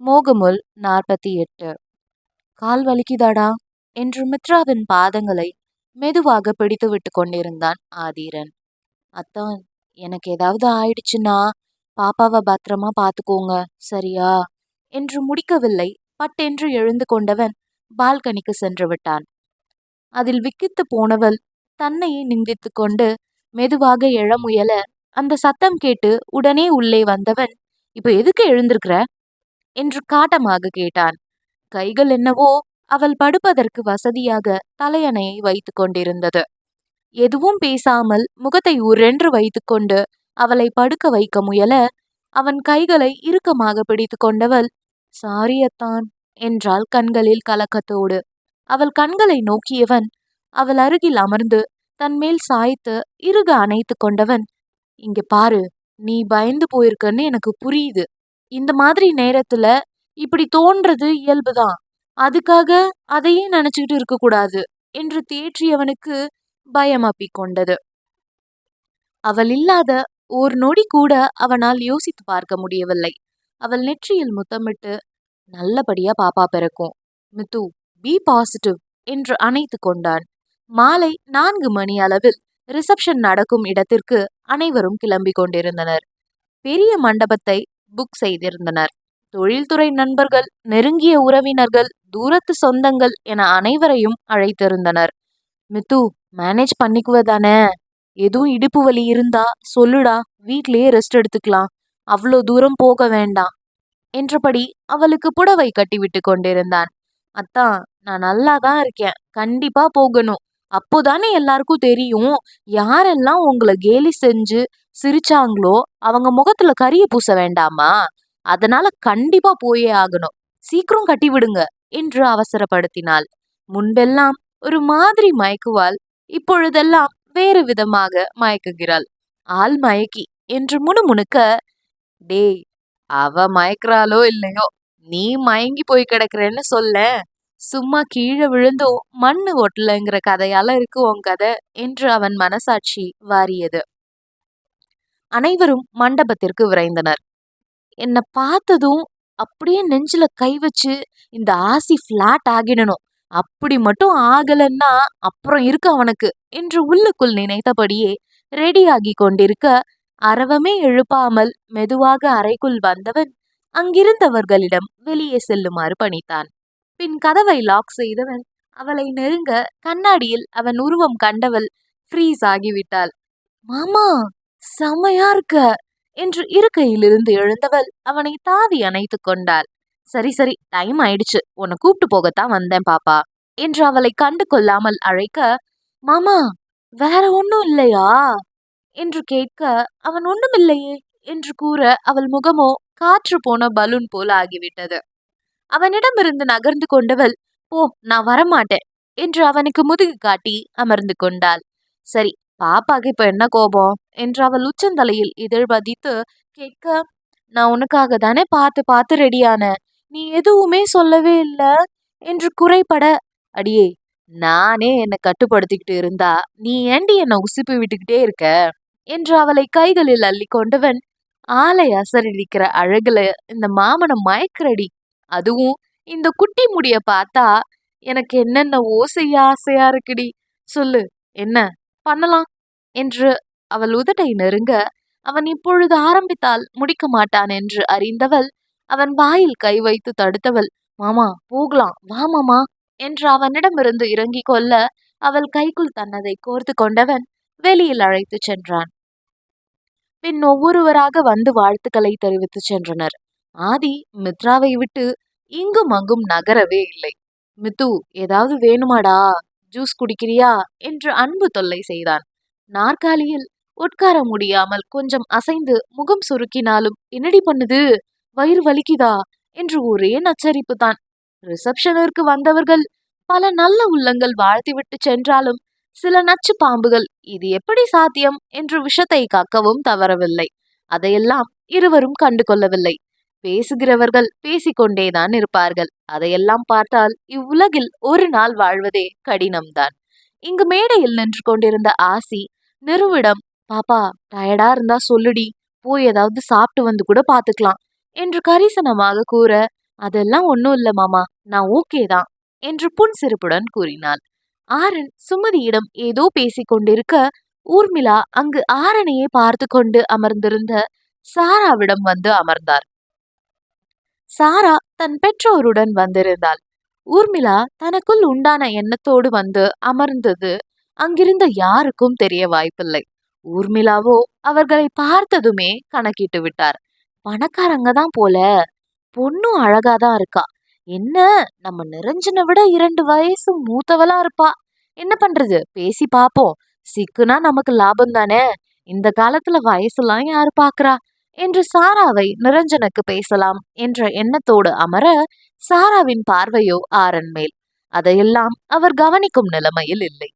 மோகமுல் நாற்பத்தி எட்டு கால் வலிக்குதாடா? என்று மித்ராவின் பாதங்களை மெதுவாக பிடித்து விட்டு கொண்டிருந்தான் ஆதீரன். அத்தான் எனக்கு ஏதாவது ஆயிடுச்சுன்னா பாப்பாவை பத்திரமா பார்த்துக்கோங்க சரியா? என்று முடிக்கவில்லை. பட்டென்று எழுந்து கொண்டவன் பால்கனிக்கு சென்று விட்டான். அதில் விக்கித்து போனவள் தன்னையே நிந்தித்து கொண்டு மெதுவாக எழ முயல அந்த சத்தம் கேட்டு உடனே உள்ளே வந்தவன் இப்ப எதுக்கு எழுந்திருக்கிற? என்று காட்டமாக கேட்டான். கைகள் என்னவோ அவள் படுப்பதற்கு வசதியாக தலையணையை வைத்து கொண்டிருந்தது. எதுவும் பேசாமல் முகத்தை உரென்று வைத்துக்கொண்டு அவளை படுக்க வைக்க முயல அவன் கைகளை இறுக்கமாக பிடித்து கொண்டவள் சாரியத்தான் என்றாள் கண்களில் கலக்கத்தோடு. அவள் கண்களை நோக்கியவன் அவள் அருகில் அமர்ந்து தன்மேல் சாய்த்து இறுக அணைத்து கொண்டவன் இங்க பாரு நீ பயந்து போயிருக்கன்னு எனக்கு புரியுது. இந்த மாதிரி நேரத்துல இப்படி தோன்றது இயல்புதான். அதுக்காக அதையே நினைச்சுக்கிட்டு இருக்கக்கூடாது என்று தேற்றியவனுக்கு பயம் கொண்டது. அவள் இல்லாத ஒரு நொடி கூட அவனால் யோசித்து பார்க்க முடியவில்லை. அவள் நெற்றியில் முத்தமிட்டு நல்லபடியா பாப்பா பிறக்கும். மித்து பி பாசிட்டிவ் என்று அணைத்து கொண்டான். மாலை நான்கு மணி அளவில் ரிசப்ஷன் நடக்கும் இடத்திற்கு அனைவரும் கிளம்பி கொண்டிருந்தனர். பெரிய மண்டபத்தை புக் செய்திருந்தனர். தொழில்துறை நண்பர்கள் நெருங்கிய உறவினர்கள் தூரத்து சொந்தங்கள் என அனைவரையும் அழைத்திருந்தனர். மித்து மேனேஜ் பண்ணிக்குவதானே எதுவும் இடுப்பு வலி இருந்தா சொல்லுடா வீட்லயே ரெஸ்ட் எடுத்துக்கலாம். அவ்வளோ தூரம் போக வேண்டாம். என்றபடி அவளுக்கு புடவை கட்டிவிட்டு கொண்டிருந்தான். அத்தான் நான் நல்லா தான் இருக்கேன். கண்டிப்பா போகணும். அப்போதானே எல்லாருக்கும் தெரியும் யாரெல்லாம் உங்களை கேலி செஞ்சு சிரிச்சாங்களோ அவங்க முகத்துல கரிய பூச வேண்டாமா? அதனால கண்டிப்பா போயே ஆகணும். சீக்கிரம் கட்டி விடுங்க என்று அவசரப்படுத்தினாள். முன்பெல்லாம் ஒரு மாதிரி மயக்குவாள் இப்பொழுதெல்லாம் வேறு விதமாக மயக்குகிறாள். ஆள் மயக்கி என்று முணுமுணுக்க டேய் அவ மயக்கிறாளோ இல்லையோ நீ மயங்கி போய் கிடக்குறேன்னு சொல்ல சும்மா கீழே விழுந்தும் மண்ணு ஒட்டலைங்கிற கதையால இருக்கு உன் கதை என்று அவன் மனசாட்சி வாரியது. அனைவரும் மண்டபத்திற்கு விரைந்தனர். என்னை பார்த்ததும் அப்படியே நெஞ்சில கை வச்சு இந்த ஆசி ஃப்ளாட் ஆகிடணும். அப்படி மட்டும் ஆகலன்னா அப்புறம் இருக்கு அவனுக்கு என்று உள்ளுக்குள் நினைத்தபடியே ரெடியாகி கொண்டிருக்க அரவமே எழுப்பாமல் மெதுவாக அறைக்குள் வந்தவன் அங்கிருந்தவர்களிடம் வெளியே செல்லுமாறு பணித்தான். பின் கதவை லாக் செய்தவன் அவளை நெருங்க கண்ணாடியில் அவன் உருவம் கண்டவள் ஃப்ரீஸ் ஆகிவிட்டாள். மாமா செம்மையா இருக்க! என்று இருக்கையிலிருந்து எழுந்தவள் அவனை தாவி அணைத்து கொண்டாள். சரி சரி டைம் ஆயிடுச்சு. உன்னை கூப்பிட்டு போகத்தான் வந்தேன் பாப்பா என்று அவளை கண்டு கொள்ளாமல் அழைக்க மாமா வேற ஒன்றும் இல்லையா? என்று கேட்க அவன் ஒன்றுமில்லையே என்று கூற அவள் முகமோ காற்று போன பலூன் போல ஆகிவிட்டது. அவனிடமிருந்து நகர்ந்து கொண்டவள் போ நான் வரமாட்டேன் என்று அவனுக்கு முதுகு காட்டி அமர்ந்து கொண்டாள். சரி பாப்பாக்கு இப்ப என்ன கோபம்? என்று அவள் உச்சந்தலையில் இதழ் பதித்து கேட்க நான் உனக்காக தானே பார்த்து பார்த்து ரெடியான நீ எதுவுமே சொல்லவே இல்லை? என்று குறைபட அடியே நானே என்னை கட்டுப்படுத்திக்கிட்டு இருந்தா நீ ஏண்டி என்னை உசுப்பி விட்டுக்கிட்டே இருக்க? என்று அவளை கைகளில் அள்ளி கொண்டவன் ஆலை அசரடிக்கிற அழகுல இந்த மாமனை மயக்கிறடி அதுவும் இந்த குட்டி முடிய பார்த்தா எனக்கு என்னென்ன செய்ய ஆசையா இருக்குடி. சொல்லு என்ன பண்ணலாம்? என்று அவள் உதட்டை நெருங்க அவன் இப்பொழுது ஆரம்பித்தால் முடிக்க மாட்டான் என்று அறிந்தவள் அவன் வாயில் கை வைத்து தடுத்தவள் மாமா போகலாம் வா மாமா என்று அவனிடமிருந்து இறங்கிக் கொள்ள அவள் கைக்குள் தன்னதை கோர்த்து கொண்டவன் வெளியில் அழைத்துச் சென்றான். பின் ஒவ்வொருவராக வந்து வாழ்த்துக்களை தெரிவித்து சென்றனர். ஆதி மித்ராவை விட்டு இங்கும் அங்கும் நகரவே இல்லை. மித்து ஏதாவது வேணுமாடா? ஜூஸ் குடிக்கிறியா? என்று அன்பு தொல்லை செய்தான். நாற்காலியில் உட்கார முடியாமல் கொஞ்சம் அசைந்து முகம் சுருக்கினாலும் என்னடி பண்ணுது? வயிறு வலிக்குதா? என்று ஒரே நச்சரிப்பு தான். ரிசப்ஷனிற்கு வந்தவர்கள் பல நல்ல உள்ளங்கள் வாழ்த்திவிட்டு சென்றாலும் சில நச்சு பாம்புகள் இது எப்படி சாத்தியம்? என்று விஷத்தை காக்கவும் தவறவில்லை. அதையெல்லாம் இருவரும் கண்டு கொள்ளவில்லை பேசுகிறவர்கள் பேசிக்கொண்டேதான் இருப்பார்கள். அதையெல்லாம் பார்த்தால் இவ்வுலகில் ஒரு நாள் வாழ்வதே கடினம்தான். இங்கு மேடையில் நின்று கொண்டிருந்த ஆசி நிறுவிடம். பாப்பா டயர்டா இருந்தா சொல்லுடி. போய் ஏதாவது சாப்பிட்டு வந்து கூட பாத்துக்கலாம். என்று கரிசனமாக கூற அதெல்லாம் ஒன்றும் இல்லை மாமா. நான் ஓகே தான். என்று புன்சிரிப்புடன் கூறினாள். ஆரன் சுமதியிடம் ஏதோ பேசிக்கொண்டிருக்க ஊர்மிளா அங்கு ஆரனையே பார்த்து கொண்டு அமர்ந்திருந்த சாராவிடம் வந்து அமர்ந்தார். சாரா தன் பெற்றோருடன் வந்திருந்தாள். ஊர்மிளா தனக்குள் உண்டான எண்ணத்தோடு வந்து அமர்ந்தது. அங்கிருந்த யாருக்கும் தெரிய வாய்ப்பில்லை. ஊர்மிளாவோ அவர்களை பார்த்ததுமே கணக்கிட்டு விட்டார். பணக்காரங்க தான் போல. பொண்ணும் அழகாதான் இருக்கா. என்ன நம்ம நிறைஞ்சின விட இரண்டு வயசு மூத்தவளா இருப்பா. என்ன பண்றது? பேசி பாப்போம். சிக்குனா நமக்கு லாபம் தானே. இந்த காலத்துல வயசுலாம் யாரு பாக்குறா? என்று சாராவை நிரஞ்சனுக்கு பேசலாம் என்ற எண்ணத்தோடு அமர சாராவின் பார்வையோ ஆரன் மேல். அதையெல்லாம் அவர் கவனிக்கும் நிலைமையில் இல்லை.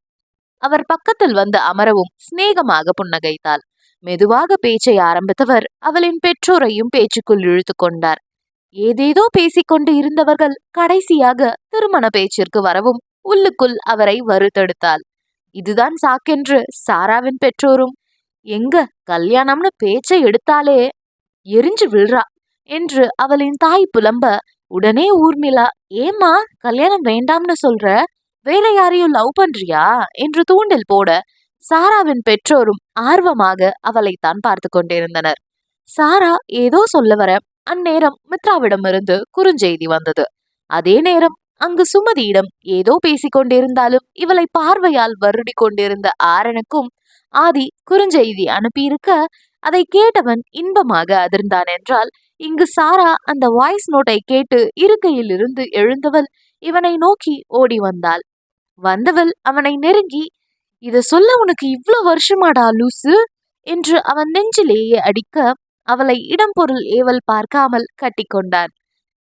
அவர் பக்கத்தில் வந்து அமரவும் சிநேகமாக புன்னகைத்தாள். மெதுவாக பேச்சை ஆரம்பித்தவர் அவளின் பெற்றோரையும் பேச்சுக்குள் இழுத்து கொண்டார். ஏதேதோ பேசிக்கொண்டு இருந்தவர்கள் கடைசியாக திருமண பேச்சிற்கு வரவும் உள்ளுக்குள் அவரை வருத்தெடுத்தாள். இதுதான் சாக்கென்று சாராவின் பெற்றோரும் எங்க கல்யாணம்னு பேச்சை எடுத்தாலே எரிஞ்சு விழுறா என்று அவளின் தாய் புலம்ப உடனே ஊர்மிளா ஏமா கல்யாணம் வேண்டாம்னு சொல்ற? வேற யாரையும் லவ் பண்றியா? என்று தூண்டில் போட சாராவின் பெற்றோரும் ஆர்வமாக அவளைத்தான் பார்த்து கொண்டிருந்தனர். சாரா ஏதோ சொல்ல வர அந்நேரம் மித்ராவிடமிருந்து குறுஞ்செய்தி வந்தது. அதே நேரம் அங்கு சுமதியிடம் ஏதோ பேசிக் கொண்டிருந்தாலும் இவளை பார்வையால் வருடி கொண்டிருந்த ஆரனுக்கும் ஆதி குறுஞ்செய்தி அனுப்பியிருக்க அதை கேட்டவன் இன்பமாக அதிர்ந்தான் என்றால் இங்கு சாரா அந்த வாய்ஸ் நோட்டை கேட்டு இருக்கையில் இருந்து எழுந்தவள் இவனை நோக்கி ஓடி வந்தாள். வந்தவள் அவனை நெருங்கி இத சொல்ல உனக்கு இவ்வளவு வருஷமாடா லூசு? என்று அவன் நெஞ்சிலேயே அடிக்க அவளை இடம் பொருள் ஏவல் பார்க்காமல் கட்டிக்கொண்டான்.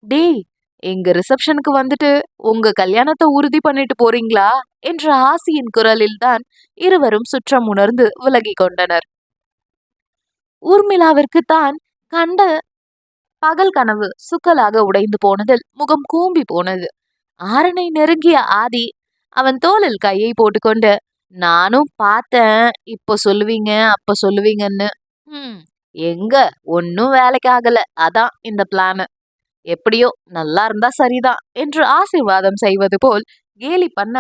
டேய் எங்க ரிசப்ஷனுக்கு வந்துட்டு உங்க கல்யாணத்தை உறுதி பண்ணிட்டு போறீங்களா? என்ற ஆசியின் குரலில் தான் இருவரும் சுற்றம் உணர்ந்து விலகி கொண்டனர். ஊர்மிளாவிற்கு தான் கண்ட பகல் கனவு சுக்கலாக உடைந்து போனதில் முகம் கூம்பி போனது. ஆரனை நெருங்கிய ஆதி அவன் தோளில் கையை போட்டுக்கொண்டு நானும் பார்த்தேன். இப்ப சொல்லுவீங்க அப்ப சொல்லுவீங்கன்னு. ம் எங்க? ஒன்னும் வேலைக்கு ஆகல அதான் இந்த பிளானு எப்படியோ நல்லா இருந்தா சரிதான் என்று ஆசீர்வாதம் செய்வது போல் கேலி பண்ண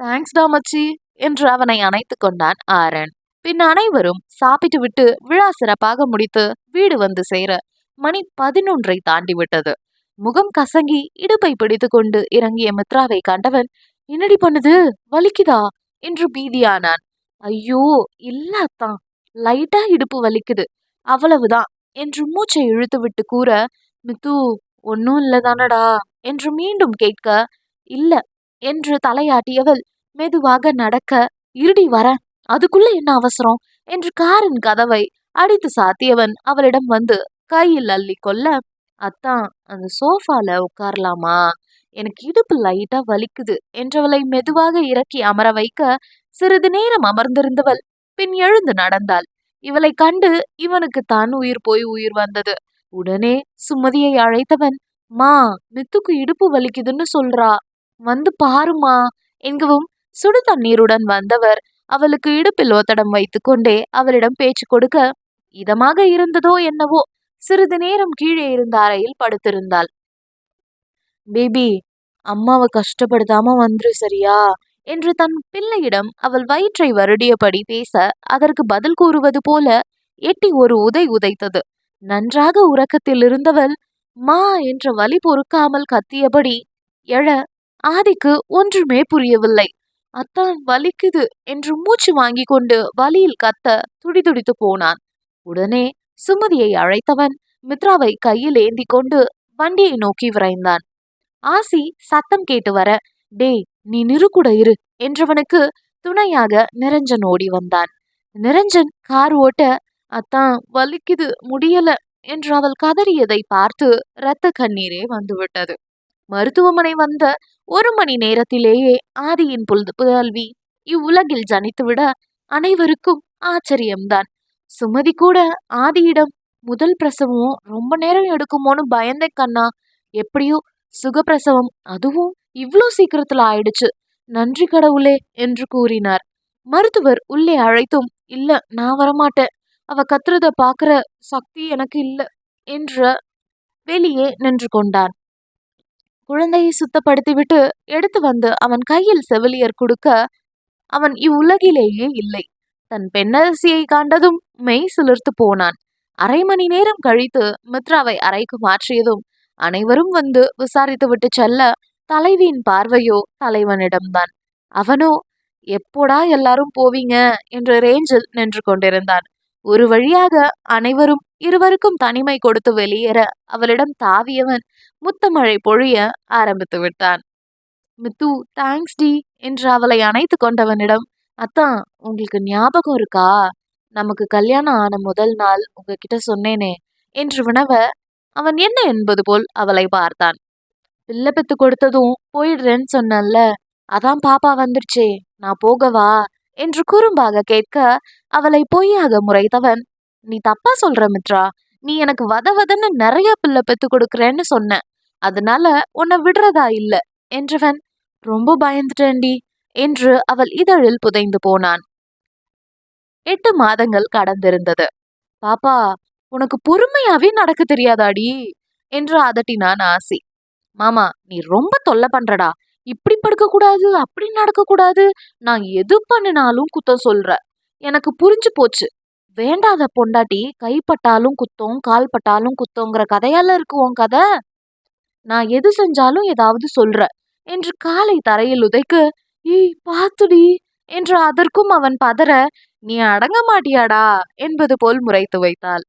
தேங்க்ஸ் டா மச்சி என்று அவனை அணைத்து கொண்டான் ஆரன் பின் அனைவரும் சாப்பிட்டு விட்டு விழா சிறப்பாக முடித்து வீடு வந்து சேர மணி பதினொன்றை தாண்டி விட்டது. முகம் கசங்கி இடுப்பை பிடித்து கொண்டு இறங்கிய மித்ராவை கண்டவன் என்னடி பண்ணுது? வலிக்குதா? என்று பீதியானான். ஐயோ இல்லாத்தான். லைட்டா இடுப்பு வலிக்குது. அவ்வளவுதான் என்று மூச்சை இழுத்துவிட்டு கூற மித்து ஒன்னும் இல்லதானடா? என்று மீண்டும் கேட்க இல்ல என்று தலையாட்டியவள் மெதுவாக நடக்க இருடி வர அதுக்குள்ள என்ன அவசரம்? என்று காரின் கதவை அடித்து சாத்தியவன் அவளிடம் வந்து கையில் அள்ளி கொள்ள அத்தான் அந்த சோஃபால உட்காரலாமா? எனக்கு இடுப்பு லைட்டா வலிக்குது என்றவளை மெதுவாக இறக்கி அமர வைக்க சிறிது நேரம் அமர்ந்திருந்தவள் பின் எழுந்து நடந்தாள். இவளை கண்டு இவனுக்கு தான் உயிர் போய் உயிர் வந்தது. உடனே சுமதியை அழைத்தவன் மா மித்துக்கு இடுப்பு வலிக்குதுன்னு சொல்றா. வந்து பாருமா. என்கவும் சுடு தண்ணீருடன் வந்தவர் அவளுக்கு இடுப்பில் ஒத்தடம் வைத்துக்கொண்டே அவளிடம் பேச்சு கொடுக்க இதமாக இருந்ததோ என்னவோ? சிறிது நேரம் கீழே இருந்த அறையில் படுத்திருந்தாள். பேபி அம்மாவை கஷ்டப்படுத்தாம வந்துரு சரியா? என்று தன் பிள்ளையிடம் அவள் வயிற்றை வருடியபடி பேச அதற்கு பதில் கூறுவது போல எட்டி ஒரு உதை உதைத்தது. நன்றாக உறக்கத்தில் இருந்தவள் மா என்ற வலி பொறுக்காமல் கத்தியபடி எழ ஆதிக்கு ஒன்றுமே புரியவில்லை. அத்தான் வலிக்குது என்று மூச்சு வாங்கி கொண்டு வலியில் கத்த துடிதுடித்து போனான். உடனே சுமதியை அழைத்தவன் மித்ராவை கையில் ஏந்தி கொண்டு வண்டியை நோக்கி விரைந்தான். ஆசி சத்தம் கேட்டு வர டேய் நீ நிறுகுட இரு என்றவனுக்கு துணையாக நிரஞ்சன் ஓடி வந்தான். நிரஞ்சன் கார் ஓட்ட அத்தான் வலிக்குது முடியல என்று அவள் கதறியதை பார்த்து இரத்த கண்ணீரே வந்துவிட்டது. மருத்துவமனை வந்த ஒரு மணி நேரத்திலேயே ஆதியின் புல் புதல்வி இவ்வுலகில் ஜனித்துவிட அனைவருக்கும் ஆச்சரியம்தான். சுமதி கூட ஆதியிடம் முதல் பிரசவம் ரொம்ப நேரம் எடுக்குமோன்னு பயந்தேன் கண்ணா எப்படியோ சுகப்பிரசவம் அதுவும் இவ்வளோ சீக்கிரத்துல ஆயிடுச்சு நன்றி கடவுளே என்று கூறினார். மருத்துவர் உள்ளே அழைத்தும் இல்ல நான் வரமாட்டேன் அவ கத்துறத பாக்குற சக்தி எனக்கு இல்லை என்று வெளியே நின்று கொண்டான். குழந்தையை சுத்தப்படுத்திவிட்டு எடுத்து வந்து அவன் கையில் செவிலியர் கொடுக்க அவன் இவ்வுலகிலேயே இல்லை. தன் பெண்ணரசியை காண்டதும் மெய் சிலிர்த்து போனான். அரை மணி நேரம் கழித்து மித்ராவை அறைக்கு மாற்றியதும் அனைவரும் வந்து விசாரித்துவிட்டு செல்ல தலைவியின் பார்வையோ தலைவனிடம்தான். அவனோ எப்போடா எல்லாரும் போவீங்க? என்ற ரேஞ்சில் நின்று கொண்டிருந்தான். ஒரு வழியாக அனைவரும் இருவருக்கும் தனிமை கொடுத்து வெளியேற அவளிடம் தாவியவன் முத்தமழை பொழிய ஆரம்பித்து விட்டான். மித்து தேங்க்ஸ் டி என்று அவளை அணைத்து கொண்டவனிடம் அத்தான் உங்களுக்கு ஞாபகம் இருக்கா? நமக்கு கல்யாணம் ஆன முதல் நாள் உங்ககிட்ட சொன்னேனே என்று வினவ அவன் என்ன என்பது போல் அவளை பார்த்தான். பிள்ளை பெத்து கொடுத்ததும் போயிடுறேன்னு சொன்னல அதான் பாப்பா வந்துருச்சே நான் போகவா? என்று குறும்பாக கேட்க அவளை பொய்யாக முறைத்தவன் நீ தப்பா சொல்ற மித்ரா. நீ எனக்கு வத வதன்னு நிறைய பிள்ளை பெத்து கொடுக்குறேன்னு சொன்ன. அதனால உன்னை விடுறதா இல்ல? என்றவன் ரொம்ப பயந்துட்டேன்டி என்று அவள் இதழில் புதைந்து போனான். எட்டு மாதங்கள் கடந்திருந்தது. பாப்பா உனக்கு பொறுமையாவே நடக்க தெரியாதாடி? என்று அதட்டினான் ஆசி. மாமா நீ ரொம்ப தொல்லை பண்றடா. இப்படி படுக்க கூடாது அப்படி நடக்க கூடாது நான் எது பண்ணினாலும் குத்தம் சொல்ற எனக்கு புரிஞ்சு போச்சு. வேண்டாத பொண்டாட்டி கைப்பட்டாலும் குத்தம் கால் பட்டாலும் குத்தங்கிற கதையால இருக்கு உன் கதை. நான் எது செஞ்சாலும் ஏதாவது சொல்ற என்று காலை தரையில் உதைக்க ஏய் பாத்துடி என்று அதற்கும் அவன் பதற நீ அடங்க மாட்டியாடா என்பது போல் முறைத்து வைத்தாள்.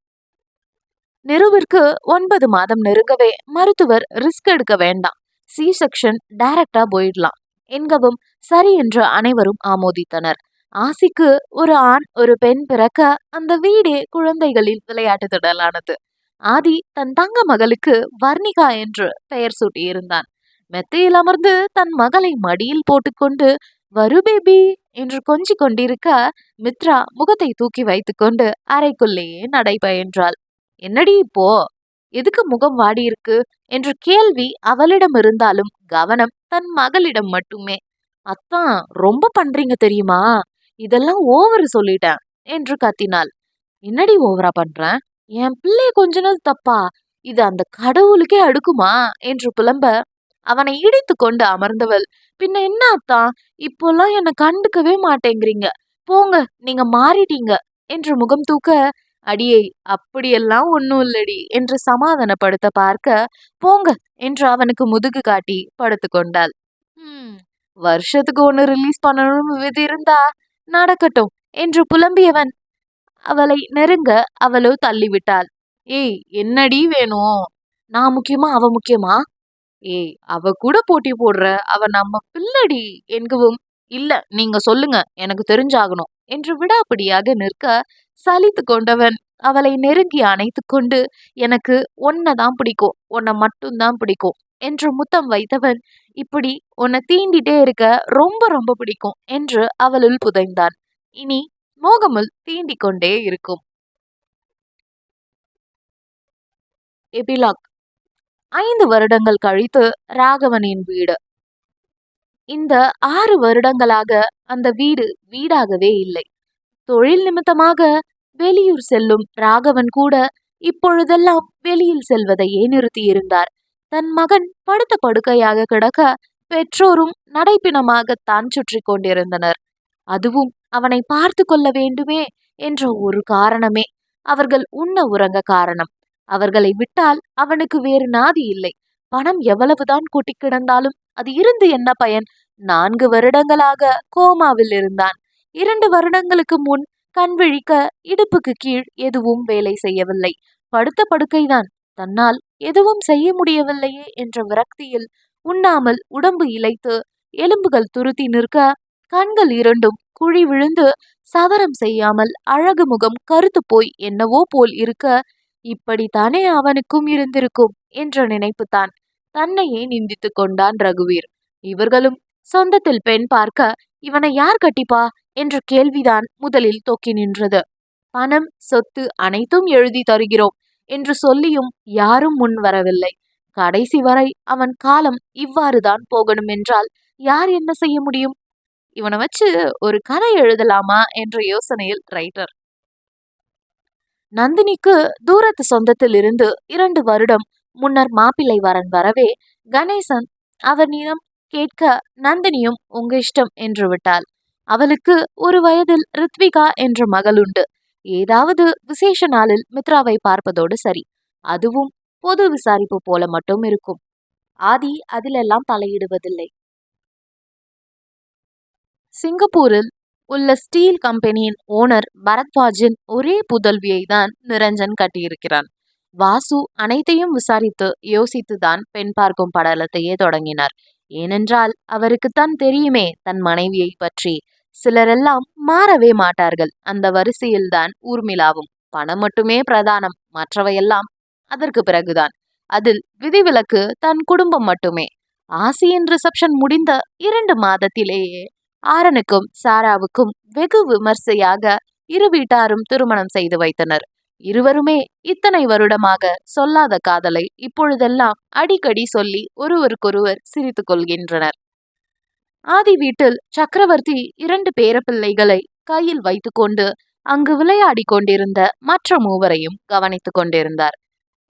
நெருவிற்கு ஒன்பது மாதம் நெருங்கவே மருத்துவர் ரிஸ்க் எடுக்க வேண்டாம். சி செக்ஷன் டைரக்டா போயிடலாம். என்கவும் சரி என்று அனைவரும் ஆமோதித்தனர். ஆசிக்கு ஒரு ஆண் ஒரு பெண் பிறக்க அந்த வீடே குழந்தைகளில் விளையாட்டு திடலானது. ஆதி தன் தங்க மகளுக்கு வர்ணிகா என்று பெயர் சூட்டியிருந்தான். மெத்தையில் அமர்ந்து தன் மகளை மடியில் போட்டுக்கொண்டு வரு பேபி என்று கொஞ்சிக் கொண்டிருக்க மித்ரா முகத்தை தூக்கி வைத்துக்கொண்டு அறைக்குள்ளேயே நடைபயின்றாள். என்னடி இப்போ? எதுக்கு முகம் வாடியிருக்கு என்ற கேள்வி அவளிடம் இருந்தாலும் கவனம் தன் மகளிடம் மட்டுமே. அத்தான் ரொம்ப பண்றீங்க தெரியுமா? இதெல்லாம் ஓவர் சொல்லிட்டேன் என்று கத்தினாள். என்னடி ஓவரா பண்றேன் என் பிள்ளை கொஞ்ச நாள் தப்பா? இது அந்த கடவுளுக்கே அடுக்குமா? என்று புலம்ப அவனை இடித்து கொண்டு அமர்ந்தவள். பின்ன என்ன அத்தான் இப்போல்லாம் என்னை கண்டுக்கவே மாட்டேங்கிறீங்க. போங்க நீங்க மாறிட்டீங்க என்று முகம் தூக்க அடியை அப்படியெல்லாம் ஒன்னும் இல்லடி என்று சமாதானப்படுத்த பார்க்க போங்க என்று அவனுக்கு முதுகு காட்டி படுத்து கொண்டாள். "ஹம், வருஷத்துக்கு ஒன்னு ரிலீஸ் பண்ணணும் விதி இருந்தா நடக்கட்டும் என்று புலம்பியவன் அவளை நெருங்க அவளோ தள்ளிவிட்டாள். ஏய் என்னடி வேணும்? நான் முக்கியமா அவ முக்கியமா? ஏய் அவ கூட போட்டி போடுற அவ நம்ம பிள்ளடி என்கவும் இல்ல நீங்க சொல்லுங்க எனக்கு தெரிஞ்சாகணும் என்று விடாப்பிடியாக நிற்க சலித்து கொண்டவன். அவளை நெருங்கி அணைத்து கொண்டு எனக்கு தான் பிடிக்கும். உன்னை மட்டும்தான் பிடிக்கும் என்று முத்தம் வைத்தவன் இப்படி உன்னை தீண்டிட்டே இருக்க ரொம்ப ரொம்ப பிடிக்கும் என்று அவளுள் புதைந்தான். இனி மோகமுல் தீண்டிக் கொண்டே இருக்கும். எபிலாக். ஐந்து வருடங்கள் கழித்து ராகவனின் வீடு. இந்த ஆறு வருடங்களாக அந்த வீடு வீடாகவே இல்லை. தொழில் நிமித்தமாக வெளியூர் செல்லும் ராகவன் கூட இப்பொழுதெல்லாம் வெளியில் செல்வதையே நிறுத்தியிருந்தார். தன் மகன் படுத்த படுக்கையாக கிடக்க பெற்றோரும் நடைப்பிணமாகத்தான் சுற்றி கொண்டிருந்தனர். அதுவும் அவனை பார்த்து கொள்ள வேண்டுமே என்ற ஒரு காரணமே அவர்கள் உண்ண உறங்க காரணம். அவர்களை விட்டால் அவனுக்கு வேறு நாதி இல்லை. பணம் எவ்வளவுதான் கொட்டி கிடந்தாலும் அது இருந்து என்ன பயன்? நான்கு வருடங்களாக கோமாவில் இருந்தான். இரண்டு வருடங்களுக்கு முன் கண் விழிக்க இடுப்புக்கு கீழ் எதுவும் வேலை செய்யவில்லை. படுத்த படுக்கைதான். தன்னால் எதுவும் செய்ய முடியவில்லையே என்ற விரக்தியில் உண்ணாமல் உடம்பு இழைத்து எலும்புகள் துருத்தி நிற்க கண்கள் இரண்டும் குழி விழுந்து சவரம் செய்யாமல் அழகு முகம் கருத்து போய் என்னவோ போல் இருக்க இப்படித்தானே அவனுக்கும் இருந்திருக்கும் என்ற நினைப்புதான் தன்னையே நிந்தித்து கொண்டான் ரகுவீர். இவர்களும் சொந்தத்தில் பெண் பார்க்க இவனை யார் கட்டிப்பா? என்ற கேள்விதான் முதலில் தொக்கி நின்றது. பணம் சொத்து அனைத்தும் எழுதி தருகிறோம் என்று சொல்லியும் யாரும் முன் வரவில்லை. கடைசி வரை அவன் காலம் இவ்வாறுதான் போகணும் என்றால் யார் என்ன செய்ய முடியும்? இவனை வச்சு ஒரு கதை எழுதலாமா? என்ற யோசனையில் ரைட்டர். நந்தினிக்கு தூரத்து சொந்தத்தில் இருந்து இரண்டு வருடம் முன்னர் மாப்பிள்ளை வரன் வரவே கணேசன் அவனிடம் கேட்க நந்தினியும் உங்க இஷ்டம் என்று விட்டாள். அவளுக்கு ஒரு வயதில் ரித்விகா என்ற மகள் உண்டு. ஏதாவது விசேஷ நாளில் மித்ராவை பார்ப்பதோடு சரி. அதுவும் பொது விசாரிப்பு போல மட்டும் இருக்கும். ஆதி அதிலெல்லாம் தலையிடுவதில்லை. சிங்கப்பூரில் உள்ள ஸ்டீல் கம்பெனியின் ஓனர் பரத்வாஜின் ஒரே புதல்வியை தான் நிரஞ்சன் கட்டியிருக்கிறான். வாசு அனைத்தையும் விசாரித்து யோசித்துதான் பெண் பார்க்கும் படலத்தையே தொடங்கினார். ஏனென்றால் அவருக்குத்தான் தெரியுமே தன் மனைவியை பற்றி. சிலரெல்லாம் மாறவே மாட்டார்கள். அந்த வரிசையில்தான் ஊர்மிளாவும் பணம் மட்டுமே பிரதானம். மற்றவையெல்லாம் அதற்கு பிறகுதான். அதில் விதிவிலக்கு தன் குடும்பம் மட்டுமே. ஆசியின் ரிசப்ஷன் முடிந்த இரண்டு மாதத்திலேயே ஆரனுக்கும் சாராவுக்கும் வெகு விமர்சையாக இரு வீட்டாரும் திருமணம் செய்து வைத்தனர். இருவருமே இத்தனை வருடமாக சொல்லாத காதலை இப்பொழுதெல்லாம் அடிக்கடி சொல்லி ஒருவருக்கொருவர் சிரித்து கொள்கின்றனர். ஆதி வீட்டில் சக்கரவர்த்தி இரண்டு பேரப்பிள்ளைகளை கையில் வைத்துக்கொண்டு அங்கு விளையாடி கொண்டிருந்த மற்ற மூவரையும் கவனித்துக் கொண்டிருந்தார்.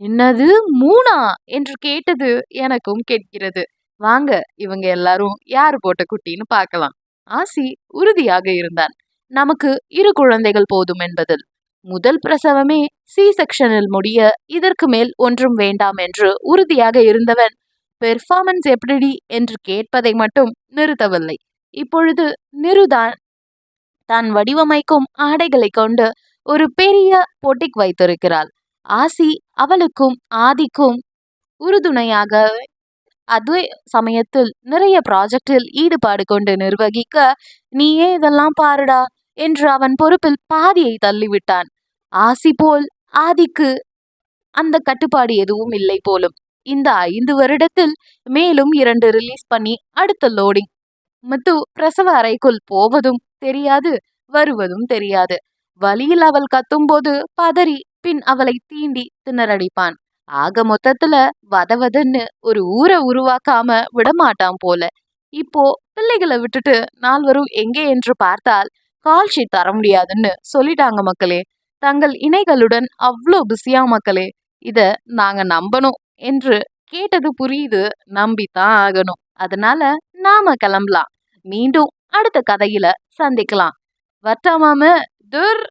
என்னது மூணா? என்று கேட்டது எனக்கும் கேட்கிறது. வாங்க இவங்க எல்லாரும் யார் போட்ட குட்டின்னு பார்க்கலாம். ஆசி உறுதியாக இருந்தான். நமக்கு இரு குழந்தைகள் போதும் என்பதில் முதல் பிரசவமே சி செக்ஷனில் முடிய இதற்கு மேல் ஒன்றும் வேண்டாம் என்று உறுதியாக இருந்தவன் பெர்ஃபார்மன்ஸ் எப்படி என்று கேட்பதை மட்டும் நிறுத்தவில்லை. இப்பொழுது நிருதான் தான் வடிவமைக்கும் ஆடைகளை கொண்டு ஒரு பெரிய பொட்டிக் வைத்திருக்கிறாள். ஆசி அவளுக்கும் ஆதிக்கும் உறுதுணையாக அதே சமயத்தில் நிறைய ப்ராஜெக்டில் ஈடுபாடு கொண்டு நிர்வகிக்க நீயே இதெல்லாம் பாருடா என்று அவன் பொறுப்பில் பாதியை தள்ளிவிட்டான். ஆசி போல் ஆதிக்கு. அந்த கட்டுப்பாடு எதுவும் இல்லை போலும். இந்த ஐந்து வருடத்தில் மேலும் இரண்டு ரிலீஸ் பண்ணி அடுத்த லோடிங் முத்து பிரசவ அறைக்குள் போவதும் தெரியாது வருவதும் தெரியாது. வழியில் அவள் கத்தும்போது பதறி பின் அவளை தீண்டி திணறடிப்பான். ஆக மொத்தத்துல வதவதன்னு ஒரு ஊரை உருவாக்காம விடமாட்டான் போல. இப்போ பிள்ளைகளை விட்டுட்டு நால்வரும் எங்கே என்று பார்த்தால் கால் ஷீட் தர முடியாதுன்னு சொல்லிட்டாங்க மக்களே. தங்கள் இணைகளுடன் அவ்வளோ பிஸியா மக்களே இத நாங்க நம்பணும் என்று கேட்டது புரியுது நம்பித்தான் ஆகணும். அதனால நாம கிளம்பலாம். மீண்டும் அடுத்த கதையில சந்திக்கலாம். வட்டாமாம துர்!